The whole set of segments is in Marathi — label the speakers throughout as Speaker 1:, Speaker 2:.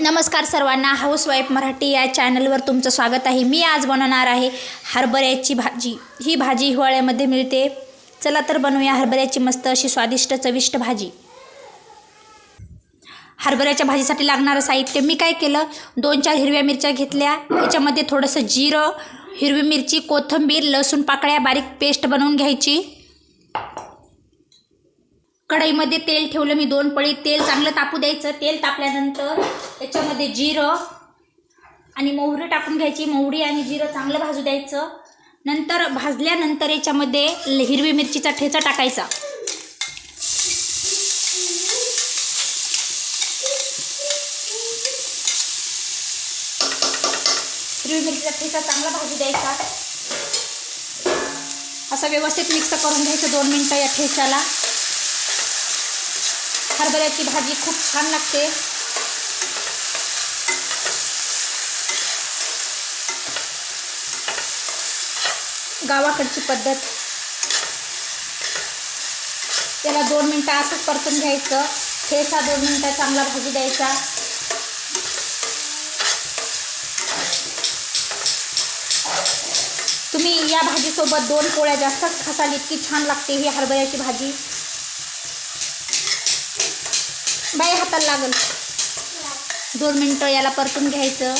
Speaker 1: नमस्कार सर्वांना. हाऊसवाईफ मराठी या चॅनलवर तुमचं स्वागत आहे. मी आज बनवणार आहे हरभऱ्याची भाजी. ही भाजी हिवाळ्यामध्ये मिळते. चला तर बनवूया हरभऱ्याची मस्त अशी स्वादिष्ट चविष्ट भाजी. हरभऱ्याच्या भाजीसाठी लागणारं साहित्य मी काय केलं? दोन चार हिरव्या मिरच्या घेतल्या. याच्यामध्ये थोडंसं जिरं हिरवी मिरची कोथिंबीर लसूण पाकळ्या बारीक पेस्ट बनवून घ्यायची. कढईमध्ये तेल ठेवलं मी दोन पळी तेल चांगलं तापू द्यायचं. तेल तापल्यानंतर त्याच्यामध्ये जिरं आणि मोहरी टाकून घ्यायची. मोहरी आणि जिरं चांगलं भाजू द्यायचं. नंतर भाजल्यानंतर याच्यामध्ये ल- हिरवी मिरचीचा ठेचा टाकायचा. हिरवी मिरचीचा ठेचा चांगला भाजू द्यायचा. असं व्यवस्थित मिक्स करून घ्यायचं दोन मिनटं या ठेच्याला. हरभऱ्याची भाजी खूप छान लागते. गावाकडची पद्धत. त्याला दोन मिनटं असंच परतून घ्यायचं. ठेसा दोन मिनटं चांगला भाजी द्यायचा. तुम्ही या भाजीसोबत दोन पोळ्या जास्तच खासाल इतकी छान लागते ही हरभऱ्याची भाजी. बाई हाताला लागल. दोन मिनटं याला परतून घ्यायचं.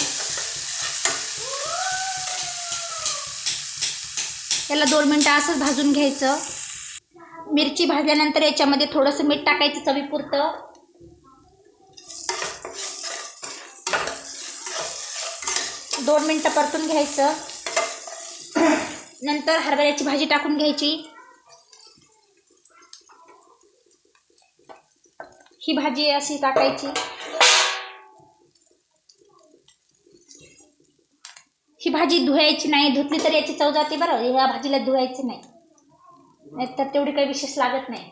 Speaker 1: याला दोन मिनटं असंच भाजून घ्यायचं. मिरची भाजल्यानंतर याच्यामध्ये थोडंसं मीठ टाकायचं चवीपुरतं. दोन मिनटं परतून घ्यायचं. नंतर हरभऱ्याची भाजी टाकून घ्यायची. ही भाजी अशी टाकायची. ही भाजी धुवायची नाही धुतली तर याची चव जाते बरं. ह्या भाजीला धुवायची नाही. नाहीतर तेवढी काही विशेष लागत नाही.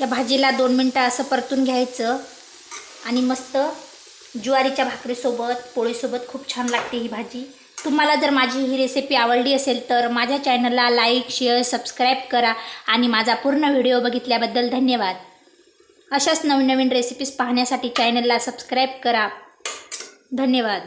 Speaker 1: या भाजीला दोन मिनटं असं परतून घ्यायचं. आणि मस्त ज्वारीच्या भाकरीसोबत पोळीसोबत खूप छान लागते ही भाजी. तुम्हाला जर माझी ही रेसिपी आवडली असेल तर माझ्या चॅनलला लाईक शेअर सबस्क्राईब करा आणि माझा पूर्ण व्हिडिओ बघितल्याबद्दल धन्यवाद. अशाच नवनवीन रेसिपीज पाहण्यासाठी चॅनलला सबस्क्राईब करा. धन्यवाद.